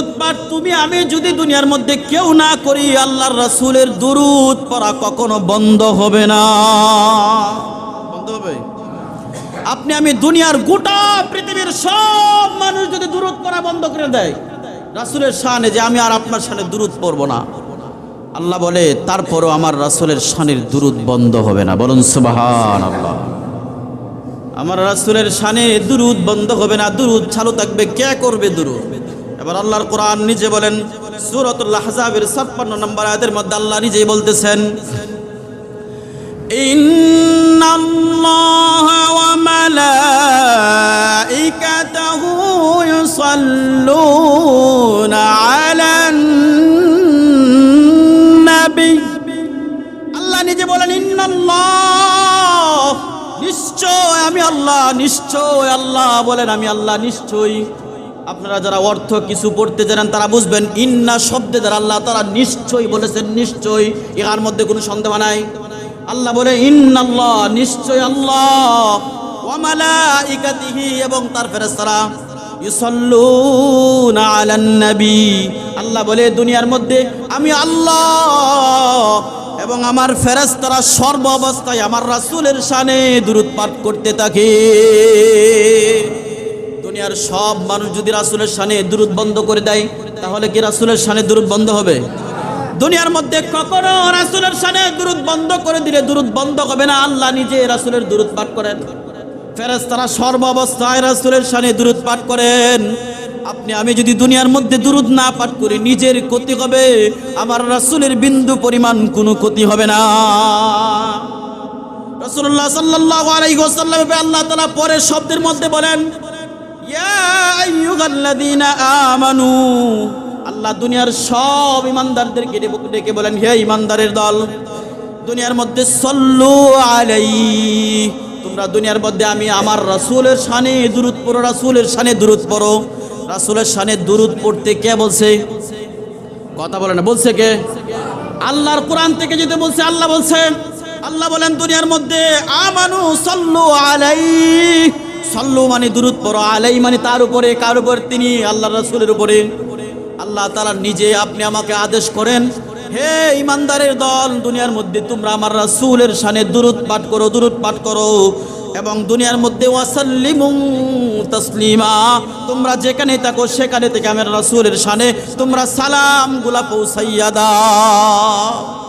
দুরুদ পাঠ তুমি, আমি যদি দুনিয়ার মধ্যে কেউ না করি, আল্লাহর রাসূলের দুরুদ পড়া কখনো বন্ধ হবে না। বন্ধ হবে? আপনি, আমি দুনিয়ার গোটা পৃথিবীর সব মানুষ যদি দূরত পড়া বন্ধ করে দেয়, রাসূলের শানে যে আমি আর আপনার শানে দূরত পড়ব না। আল্লাহ বলে, তারপরও আমার রাসূলের শানের দূরত বন্ধ হবে না। বলুন সুবহান আল্লাহ আমার রাসূলের শানে দুরুদ বন্ধ হবে না। দুরুদ চালু থাকবে, কে করবে দুরুদ? এবার আল্লাহর কোরআন নিজে বলেন, সুরতুল আহজাবের ছাপ্পান্ন নম্বর আয়াতের মধ্যে আল্লাহ নিজেই বলতেছেন আল্লাহ নিজে বলেন নিশ্চয় আমি আল্লাহ, নিশ্চয় আল্লাহ বলেন, আমি আল্লাহ নিশ্চয়ই। আপনারা যারা অর্থ কিছু পড়তে জানেন, তারা বুঝবেন, ইন্না শব্দে যারা আল্লাহ তারা নিশ্চয় বলেছেন, নিশ্চয়ই, ইহার মধ্যে কোনো সন্দেহ নাই। আল্লাহ বলে, ইন্নাল্লাহ নিশ্চয় আল্লাহ। এবং তার ফেরেশতারা, ইউসাল্লুনা আল্লাহ বলে, দুনিয়ার মধ্যে আমি আল্লাহ এবং আমার ফেরেশতারা সর্ব অবস্থায় আমার রাসূলের শানে দুরূদ করতে থাকে। দুনিয়ার সব মানুষ যদি রাসূলের শানে দুরূদ বন্ধ করে দেয়, তাহলে কি রাসূলের শানে দুরূদ বন্ধ হবে? দুনিয়ার মধ্যে কখনো রাসূলের শানে দুরূদ বন্ধ করে দিলে দুরূদ বন্ধ হবে না। আল্লাহ নিজে রাসূলের দুরূদ পাঠ করেন। ফেরেশতারা সর্ব অবস্থায় রাসূলের শানে দুরূদ পাঠ করেন। আপনি, আমি যদি দুনিয়ার মধ্যে দুরূদ না পাঠ করি, নিজের ক্ষতি হবে, আমার রাসূলের বিন্দু পরিমাণ কোনো ক্ষতি হবে না। রাসূলুল্লাহ সাল্লাল্লাহু আলাইহি ওয়াসাল্লাম আল্লাহ তাআলা পরে শব্দের মধ্যে বলেন আমানু। আল্লাহ দুনিয়ার সব ইমানদারদেরকে ডেকে বলেন, হে ইমানদারের দল, দুনিয়ার মধ্যে সল্লু আলাই তোমরা দুনিয়ার মধ্যে আমি আমার রাসুলের শানে দুরুদ পড়ো, রাসূলের শানে দুরুদ পড়ো। রাসুলের শানে দুরুদ পড়তে কে বলছে? কথা বলে না, বলছে কে? আল্লাহর কোরআন থেকে যেতে বলছে, আল্লাহ বলছে, আল্লাহ বলেন, দুনিয়ার মধ্যে আমানু সল্লু আলাই সল্লু মানে দুরুদ পড়ো, আলাই মানে তার উপরে, কার উপর? তিনি আল্লাহ রাসূলের উপরে। আল্লাহ তাআলা নিজে আপনি আমাকে আদেশ করেন, হে ইমানদারের দল, দুনিয়ার মধ্যে তোমরা আমার রাসূলের শানে দুরুদ পাঠ করো, দুরুদ পাঠ করো। এবং দুনিয়ার মধ্যে ওয়াসাল্লিমু তাসলিমা, তোমরা যেখানে থাকো সেখানে থেকে আমার রাসূলের শানে তোমরা সালামগুলা পৌঁছাইয়া দাও